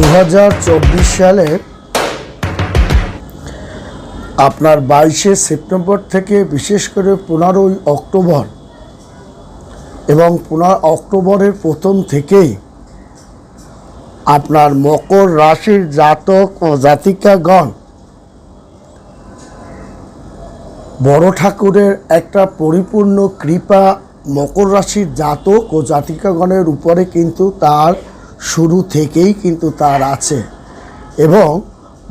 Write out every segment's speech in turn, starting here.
দু হাজার চব্বিশ সালে আপনার বাইশে সেপ্টেম্বর থেকে বিশেষ করে পনেরোই অক্টোবর এবং পনেরো অক্টোবরের প্রথম থেকেই আপনার মকর রাশির জাতক ও জাতিকাগণ বড় ঠাকুরের একটা পরিপূর্ণ কৃপা মকর রাশির জাতক ও জাতিকাগণের উপরে কিন্তু তার শুরু থেকেই কিন্তু তার আছে। এবং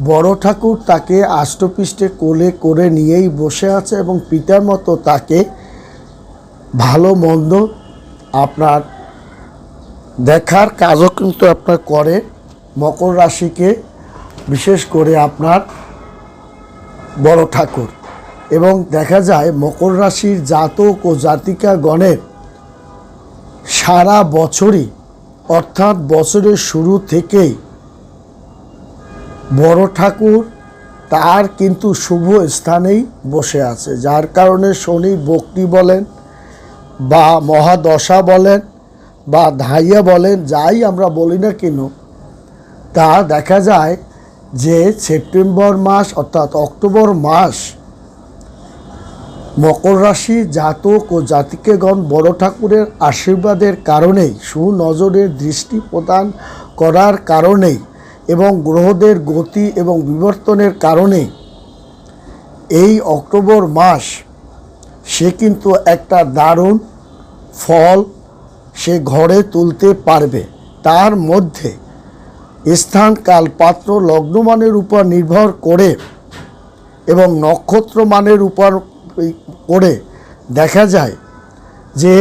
বড় ঠাকুর তাকে আষ্টপৃষ্ঠে কোলে করে নিয়েই বসে আছে এবং পিতার মতো তাকে ভালো মন্দ আপনার দেখার কাজও কিন্তু আপনার করে। মকর রাশিকে বিশেষ করে আপনার বড় ঠাকুর। এবং দেখা যায় মকর রাশির জাতক ও জাতিকা গণের সারা বছরই অর্থাৎ বছরের শুরু থেকেই। বড় ঠাকুর তার কিন্তু শুভ স্থানেই বসে আছে, যার কারণে শনি বক্তি বলেন বা মহাদশা বলেন বা ধাইয়া বলেন, যাই আমরা বলি না কেন, তা দেখা যায় যে সেপ্টেম্বর মাস অর্থাৎ অক্টোবর মাস মকর রাশি জাতক ও জাতিকেগণ বড় ঠাকুরের আশীর্বাদের কারণেই, সুনজরের দৃষ্টি প্রদান করার কারণেই এবং গ্রহদের গতি এবং বিবর্তনের কারণেই। এই অক্টোবর মাস, সে কিন্তু একটা দারুণ ফল সে ঘরে তুলতে পারবে। তার মধ্যে স্থান কাল পাত্র লগ্নমানের উপর নির্ভর করে এবং নক্ষত্র মানের উপর করে দেখা যায় যে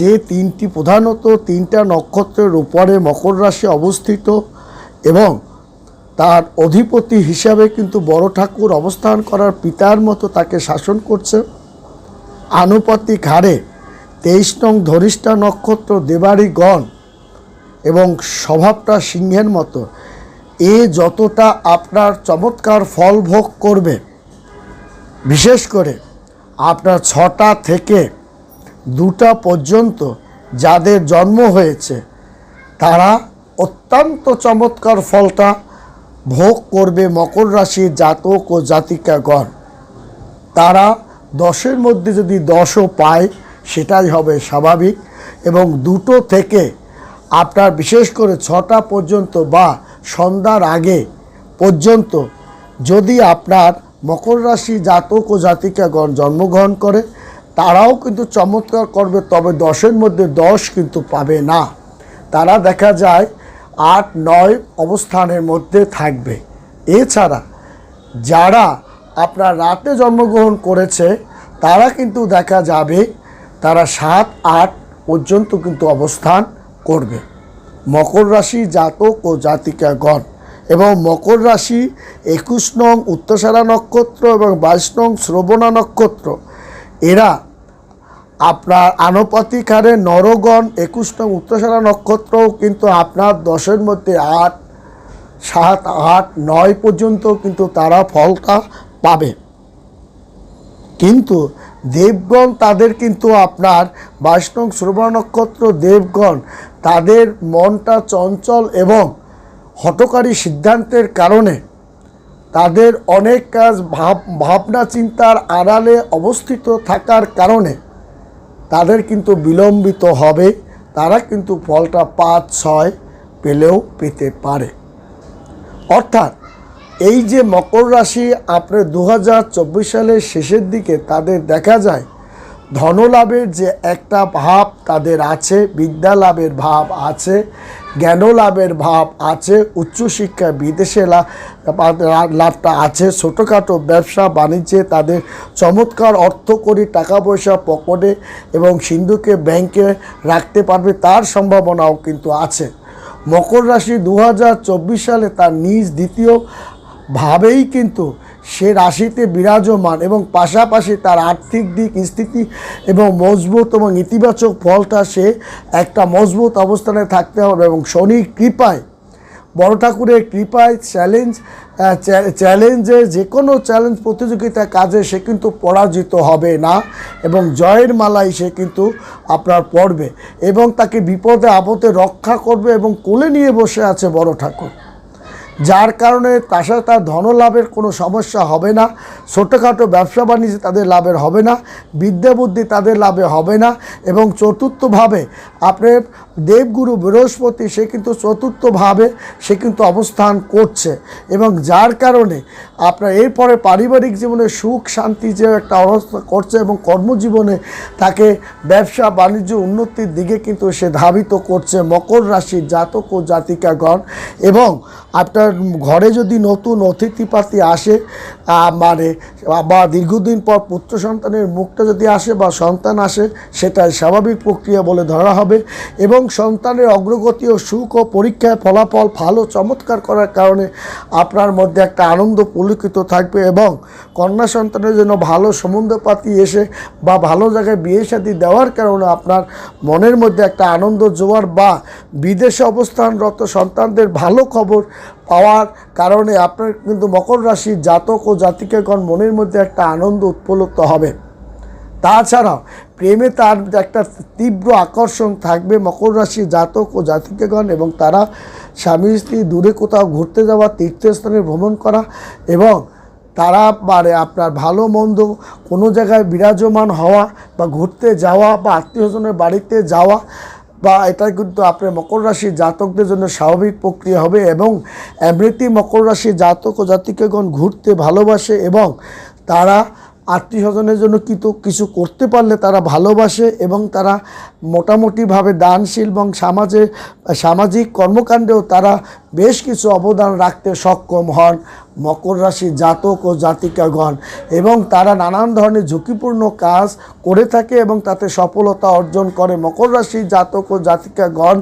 যে তিনটি প্রধানত তিনটা নক্ষত্রের উপরে মকর রাশি অবস্থিত এবং তার অধিপতি হিসাবে কিন্তু বড় ঠাকুর অবস্থান করার পিতার মতো তাকে শাসন করছে। আনুপাতিক হারে তেইশ নং ধরিষ্ঠা নক্ষত্র দেবাড়িগণ এবং স্বভাবটা সিংহের মতো, এ যতটা আপনার চমৎকার ফল ভোগ করবে। বিশেষ করে আপনার ছটা থেকে দুটা পর্যন্ত যাদের জন্ম হয়েছে, তারা অত্যন্ত চমৎকার ফলটা ভোগ করবে মকর রাশির জাতক ও জাতিকাগণ। তারা দশের মধ্যে যদি দশও পায়, সেটাই হবে স্বাভাবিক এবং দুটো থেকে আপনার বিশেষ করে ছটা পর্যন্ত বা সন্ধ্যার আগে পর্যন্ত যদি আপনার মকর রাশি জাতক ও জাতিকাগণ জন্মগ্রহণ করে, তারাও কিন্তু চমৎকার করবে, তবে দশের মধ্যে দশ কিন্তু পাবে না। তারা দেখা যায় আট, নয় অবস্থানের মধ্যে থাকবে। এছাড়া যারা আপনার রাতে জন্মগ্রহণ করেছে, তারা কিন্তু দেখা যাবে তারা সাত, আট পর্যন্ত কিন্তু অবস্থান করবে। মকর রাশি জাতক ও জাতিকাগণ। এবং মকর রাশি একুশ নং উত্তসারা নক্ষত্র এবং বাইশ নং শ্রবণা নক্ষত্র। এরা আপনার আনুপাতিক হারে নরগণ একুশ নং উত্তসারা নক্ষত্রও কিন্তু আপনার দশের মধ্যে আট, সাত, আট, নয় পর্যন্ত কিন্তু তারা ফলটা পাবে। কিন্তু দেবগণ তাদের কিন্তু আপনার বাইশ নং শ্রবণ নক্ষত্র দেবগণ, তাদের মনটা চঞ্চল এবং হটকারী সিদ্ধান্তের কারণে তাদের অনেক কাজ ভাব, ভাবনা চিন্তার আড়ালে অবস্থিত থাকার কারণে তাদের কিন্তু বিলম্বিত হবে। তারা কিন্তু ফলটা পাঁচ, ছয় পেলেও পেতে পারে। অর্থাৎ এই যে মকর রাশি, আপনার দু হাজার চব্বিশ সালের শেষের দিকে তাদের দেখা যায় ধনলাভের যে একটা ভাব তাদের আছে বিদ্যা লাভের ভাব আছে জ্ঞান লাভের ভাব আছে, উচ্চশিক্ষা, বিদেশে লাভটা আছে, ছোটোখাটো ব্যবসা, বাণিজ্যে তাদের চমৎকার অর্থ করি টাকা পয়সা পকেটে এবং সিন্ধুকে ব্যাংকে রাখতে পারবে তার সম্ভাবনাও কিন্তু আছে। মকর রাশি দু হাজার চব্বিশ সালে তার নিজ দ্বিতীয় ভাবেই কিন্তু সে রাশিতে বিরাজমান এবং পাশাপাশি তার আর্থিক দিক, স্থিতি এবং মজবুত এবং ইতিবাচক ফলটা সে একটা মজবুত অবস্থানে থাকতে হবে এবং শনি কৃপায়, বড় ঠাকুরের কৃপায় চ্যালেঞ্জ চ্যালেঞ্জে যে কোনো চ্যালেঞ্জ প্রতিযোগিতা কাজে সে কিন্তু পরাজিত হবে না এবং জয়ের মালাই সে কিন্তু আপনার পড়বে এবং তাকে বিপদে, আপদে রক্ষা করবে এবং কোলে নিয়ে বসে আছে বড় ঠাকুর। যার কারণে তার সাথে তার ধনলাভের কোনো সমস্যা হবে না। ছোটোখাটো ব্যবসা বাণিজ্যে তাদের লাভের হবে না। বিদ্যা বুদ্ধি তাদের লাভে হবে না। এবং চতুর্থভাবে আপনার দেবগুরু বৃহস্পতি, সে কিন্তু চতুর্থভাবে সে কিন্তু অবস্থান করছে। এবং যার কারণে আপনার এরপরে পারিবারিক জীবনে সুখ, শান্তি যে একটা অবস্থা করছে এবং কর্মজীবনে তাকে ব্যবসা বাণিজ্য উন্নতির দিকে কিন্তু সে ধাবিত করছে। মকর রাশির জাতক ও জাতিকাগণ। এবং আপনার ঘরে যদি নতুন অতিথিপাতি আসে মানে বা দীর্ঘদিন পর পুত্র সন্তানের মুখটা যদি আসে বা সন্তান আসে সেটা স্বাভাবিক প্রক্রিয়া বলে ধরা হবে। এবং সন্তানের অগ্রগতি ও সুখ ও পরীক্ষায় ফলাফল ভালো চমৎকার করার কারণে আপনার মধ্যে একটা আনন্দ পরিলক্ষিত থাকবে এবং কন্যা সন্তানের জন্য ভালো সম্বন্ধপাতি এসে বা ভালো জায়গায় বিয়ে শাদী দেওয়ার কারণে আপনার মনের মধ্যে একটা আনন্দ জোয়ার বা বিদেশে অবস্থানরত সন্তানদের ভালো খবর পাওয়ার কারণে আপনার কিন্তু মকর রাশির জাতক ও জাতিকাগণ মনের মধ্যে একটা আনন্দ উৎপলক্ত হবে। তাছাড়াও প্রেমে তার একটা তীব্র আকর্ষণ থাকবে মকর রাশি জাতক ও জাতিকেগণ এবং তারা স্বামী, স্ত্রী দূরে কোথাও ঘুরতে যাওয়া, তীর্থস্থানে ভ্রমণ করা এবং তারা মানে আপনার ভালো, মন্দ কোনো জায়গায় বিরাজমান হওয়া বা ঘুরতে যাওয়া বা আত্মীয়স্বজনের বাড়িতে যাওয়া বা এটা কিন্তু আপনার মকর রাশি জাতকদের জন্য স্বাভাবিক প্রক্রিয়া হবে এবং এমনিতেই মকর রাশি জাতক ও জাতিকাগণ ঘুরতে ভালোবাসে এবং তারা আত্মীয় স্বজনের জন্য কিন্তু কিছু করতে পারলে তারা ভালোবাসে এবং তারা মোটামুটিভাবে দানশীল এবং সমাজে, সামাজিক কর্মকাণ্ডেও তারা বেশ কিছু অবদান রাখতে সক্ষম হন মকর রাশি জাতক ও জাতিকাগণ এবং তারা নানান ধরনের ঝুঁকিপূর্ণ কাজ করে থাকে এবং তাতে সফলতা অর্জন করে। মকর রাশি জাতক ও জাতিকাগণ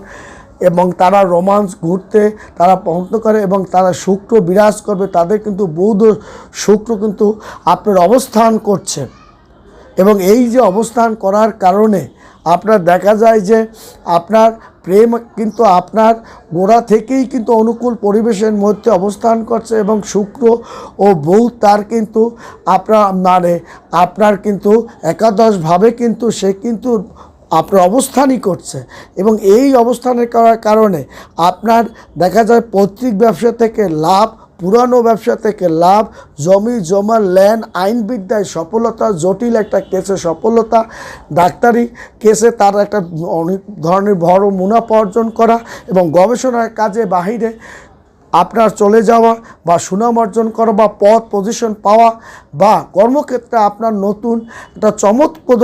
এবং তারা রোমান্স ঘুরতে তারা পছন্দ করে এবং তারা শুক্র বিরাজ করবে, তাদের কিন্তু বৌদ্ধ শুক্র কিন্তু আপনার অবস্থান করছে। এবং এই যে অবস্থান করার কারণে আপনার দেখা যায় যে আপনার প্রেম কিন্তু আপনার গোড়া থেকেই কিন্তু অনুকূল পরিবেশের মধ্যে অবস্থান করছে এবং শুক্র ও বউ তার কিন্তু আপনার মানে আপনার কিন্তু একাদশভাবে কিন্তু সে কিন্তু আপনার অবস্থানই করছে। এবং এই অবস্থানের করার কারণে আপনার দেখা যায় পৈতৃক ব্যবসা থেকে লাভ, পুরানো ব্যবসা থেকে লাভ, জমি, জমা, ল্যান্ড, আইনবিদ্যায় সফলতা, জটিল একটা কেসে সফলতা, ডাক্তারি কেসে তার একটা অনেক ধরনের বড় মুনাফা অর্জন করা এবং গবেষণার কাজে বাহিরে আপনার চলে যাওয়া বা সুনাম অর্জন করা বা পদ পজিশন পাওয়া বা কর্মক্ষেত্রে আপনার নতুন একটা চমৎপ্রদ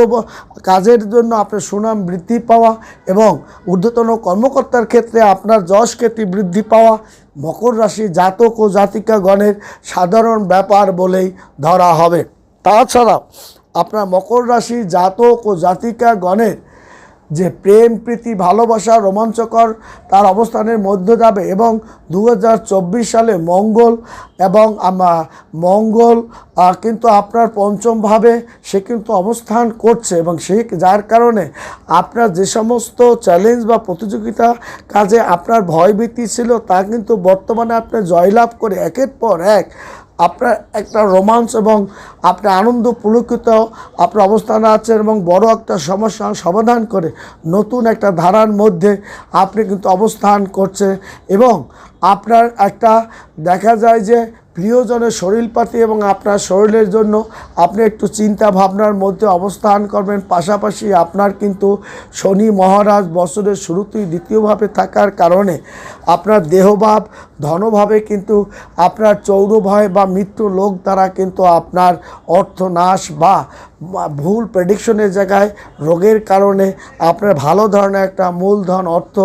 কাজের জন্য আপনার সুনাম বৃদ্ধি পাওয়া এবং ঊর্ধ্বতন কর্মকর্তার ক্ষেত্রে আপনার যশ খ্যাতি বৃদ্ধি পাওয়া, মকর রাশি জাতক ও জাতিকাগণের সাধারণ ব্যাপার বলেই ধরা হবে। তাছাড়া আপনার মকর রাশি জাতক ও জাতিকাগণের যে প্রেম, প্রীতি, ভালোবাসা, রোমাঞ্চকর তার অবস্থানের মধ্যে যাবে এবং দু হাজার চব্বিশ সালে মঙ্গল এবং মঙ্গল কিন্তু আপনার পঞ্চমভাবে সে কিন্তু অবস্থান করছে এবং সেই যার কারণে আপনার যে সমস্ত চ্যালেঞ্জ বা প্রতিযোগিতা কাজে আপনার ভয়ভীতি ছিল তা কিন্তু বর্তমানে আপনি জয়লাভ করে একের পর এক আপনার একটা রোমান্স এবং আপনার আনন্দ পুলকিত আপনার অবস্থানে আছেন এবং বড় একটা সমস্যা সমাধান করে নতুন একটা ধারার মধ্যে আপনি কিন্তু অবস্থান করছে এবং আপনার একটা দেখা যায় যে প্রিয়জনের শরীরপাতি এবং আপনার শরীরের জন্য আপনি একটু চিন্তা ভাবনার মধ্যে অবস্থান করবেন। পাশাপাশি আপনার কিন্তু শনি মহারাজ বছরের শুরুতেই দ্বিতীয়ভাবে থাকার কারণে আপনার দেহভাব ধনভাবে কিন্তু আপনার চৌরভয় বা মৃত্যু লোক দ্বারা কিন্তু আপনার অর্থনাশ বা ভুল প্রেডিকশনের জায়গায় রোগের কারণে আপনার ভালো ধরনের একটা মূলধন অর্থ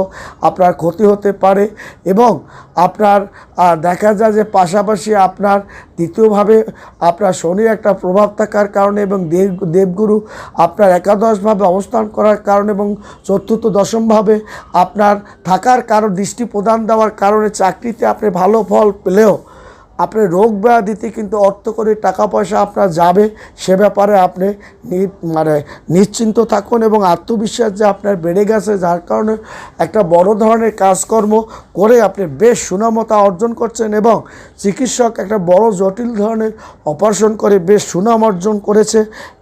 আপনার ক্ষতি হতে পারে এবং আপনার আহ, দেখা যায় যে পাশাপাশি আপনার দ্বিতীয়ভাবে আপনার শনির একটা প্রভাব থাকার কারণে এবং দেব দেবগুরু আপনার একাদশভাবে অবস্থান করার কারণে এবং চতুর্থ দশমভাবে আপনার থাকার কারণ দৃষ্টি প্রদান দেওয়ার কারণে চাকরিতে আপনি ভালো ফল পেলেও আপনার রোগ ব্যাধিতে কিন্তু অর্থ করে টাকা পয়সা আপনার যাবে, সে ব্যাপারে আপনি মানে নিশ্চিন্ত থাকুন এবং আত্মবিশ্বাস যে আপনার বেড়ে গেছে, যার কারণে একটা বড় ধরনের কাজকর্ম করে আপনি বেশ সুনামতা অর্জন করছেন এবং চিকিৎসক একটা বড় জটিল ধরনের অপারেশন করে বেশ সুনাম অর্জন করেছে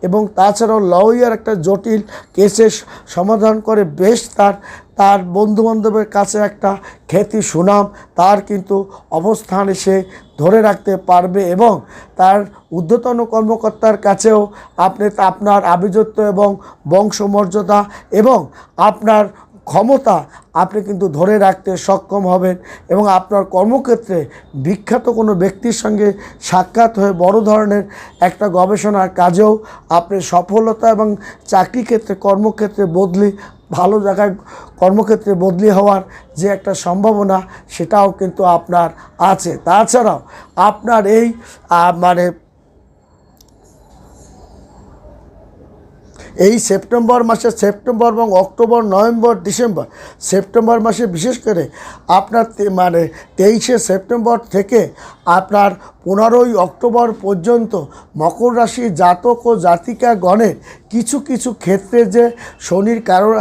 এবং তাছাড়াও লয়ার একটা জটিল কেসের সমাধান করে বেশ তার তার বন্ধুবান্ধবের কাছে একটা খ্যাতি, সুনাম, তার কিন্তু অবস্থান সে ধরে রাখতে পারবে এবং তার ঊর্ধ্বতন কর্মকর্তার কাছেও আপনি আপনার আভিজাত্য এবং বংশমর্যাদা এবং আপনার ক্ষমতা আপনি কিন্তু ধরে রাখতে সক্ষম হবেন এবং আপনার কর্মক্ষেত্রে বিখ্যাত কোনো ব্যক্তির সঙ্গে সাক্ষাৎ হয়ে বড় ধরনের একটা গবেষণার কাজেও আপনি সফলতা এবং চাকরি ক্ষেত্রে কর্মক্ষেত্রে বদলি ভালো জায়গায় কর্মক্ষেত্রে বদলি হওয়ার যে একটা সম্ভাবনা, সেটাও কিন্তু আপনার আছে। তাছাড়াও আপনার এই মানে এই সেপ্টেম্বর মাসে সেপ্টেম্বর এবং অক্টোবর, নভেম্বর, ডিসেম্বর, সেপ্টেম্বর মাসে বিশেষ করে আপনার মানে তেইশে সেপ্টেম্বর থেকে আপনার পনেরোই অক্টোবর পর্যন্ত মকর রাশি জাতক ও জাতিকা গণের কিছু কিছু ক্ষেত্রে যে শনির কারণ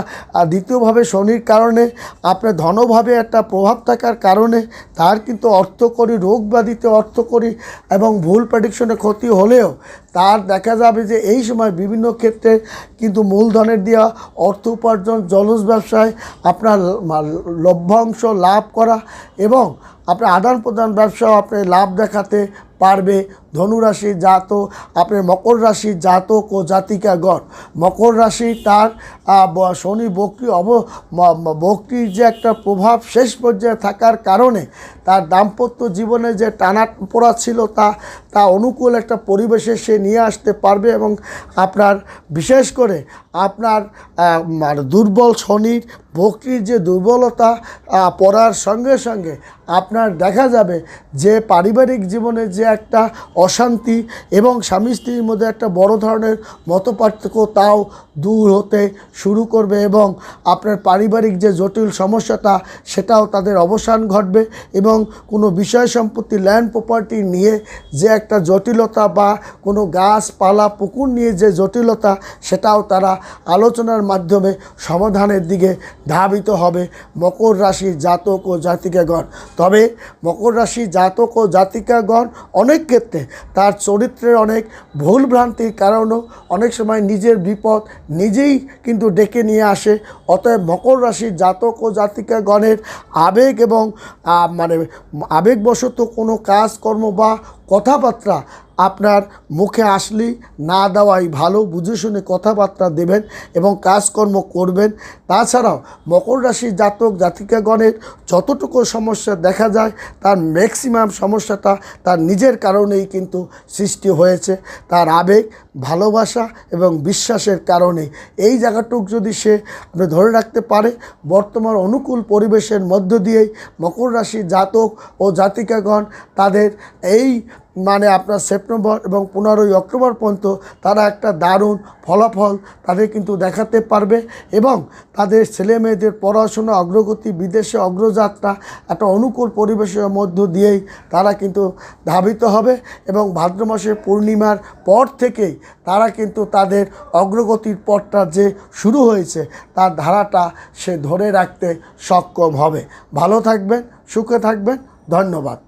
দ্বিতীয়ভাবে শনির কারণে আপনার ধনভাবে একটা প্রভাব থাকার কারণে তার কিন্তু অর্থকরী রোগ ব্যাধিতে অর্থকরী এবং ভুল প্রেডিকশনে ক্ষতি হলেও তার দেখা যাবে যে এই সময় বিভিন্ন ক্ষেত্রে কিন্তু মূলধনের দেওয়া, অর্থ উপার্জন, জলজ ব্যবসায় আপনার লভ্যাংশ লাভ করা এবং আপনার আদান প্রদান ব্যবসাও আপনি লাভ দেখাতে পারবে। ধনুরাশি জাত আপনার মকর রাশির জাতক ও জাতিকা জাতিকাগণ। মকর রাশি তার শনি বক্রি অব বক্রির যে একটা প্রভাব শেষ পর্যায়ে থাকার কারণে তার দাম্পত্য জীবনে যে টানা পড়া ছিল তা তা অনুকূল একটা পরিবেশে সে নিয়ে আসতে পারবে এবং আপনার, বিশেষ করে আপনার দুর্বল শনির বক্রির যে দুর্বলতা পড়ার সঙ্গে সঙ্গে আপনার দেখা যাবে যে পারিবারিক জীবনে যে একটা অশান্তি এবং স্বামী স্ত্রীর মধ্যে একটা বড় ধরনের মতপার্থক্য তাও দূর হতে শুরু করবে এবং আপনার পারিবারিক যে জটিল সমস্যাটা, সেটাও তাদের অবসান ঘটবে এবং কোনো বিষয় সম্পত্তি ল্যান্ড প্রপার্টি নিয়ে যে একটা জটিলতা বা কোনো গাছপালা, পুকুর নিয়ে যে জটিলতা, সেটাও তারা আলোচনার মাধ্যমে সমাধানের দিকে ধাবিত হবে মকর রাশির জাতক ও জাতিকাগণ। তবে মকর রাশি জাতক ও জাতিকাগণ অনেক ক্ষেত্রে তার চরিত্রের অনেক ভুল ভ্রান্তির কারণেও অনেক সময় নিজের বিপদ নিজেই কিন্তু ডেকে নিয়ে আসে। অতএব মকর রাশির জাতক ও জাতিকাগণের আবেগ এবং মানে আবেগবশত কোনো কাজকর্ম বা কথাবার্তা আপনার মুখে আসলেই না দেওয়াই ভালো, বুঝে শুনে কথাবার্তা দেবেন এবং কাজকর্ম করবেন। তাছাড়াও মকর রাশির জাতক জাতিকাগণের যতটুকু সমস্যা দেখা যায়, তার ম্যাক্সিমাম সমস্যাটা তার নিজের কারণেই কিন্তু সৃষ্টি হয়েছে। তার আবেগ ভালোবাসা এবং বিশ্বাসের কারণে এই জায়গাটুক যদি সে ধরে রাখতে পারে, বর্তমান অনুকূল পরিবেশের মধ্য দিয়েই মকর রাশি জাতক ও জাতিকাগণ তাদের এই মানে আপনার সেপ্টেম্বর এবং পনেরোই অক্টোবর পর্যন্ত তারা একটা দারুণ ফলাফল তাদের কিন্তু দেখাতে পারবে এবং তাদের ছেলে মেয়েদের পড়াশোনা, অগ্রগতি, বিদেশে অগ্রযাত্রা, একটা অনুকূল পরিবেশের মধ্য দিয়েই তারা কিন্তু ধাবিত হবে এবং ভাদ্র মাসের পূর্ণিমার পর থেকেই তারা কিন্তু তাদের অগ্রগতির পথটা যে শুরু হয়েছে তার ধারাটা সে ধরে রাখতে সক্ষম হবে। ভালো থাকবেন, সুখে থাকবেন, ধন্যবাদ।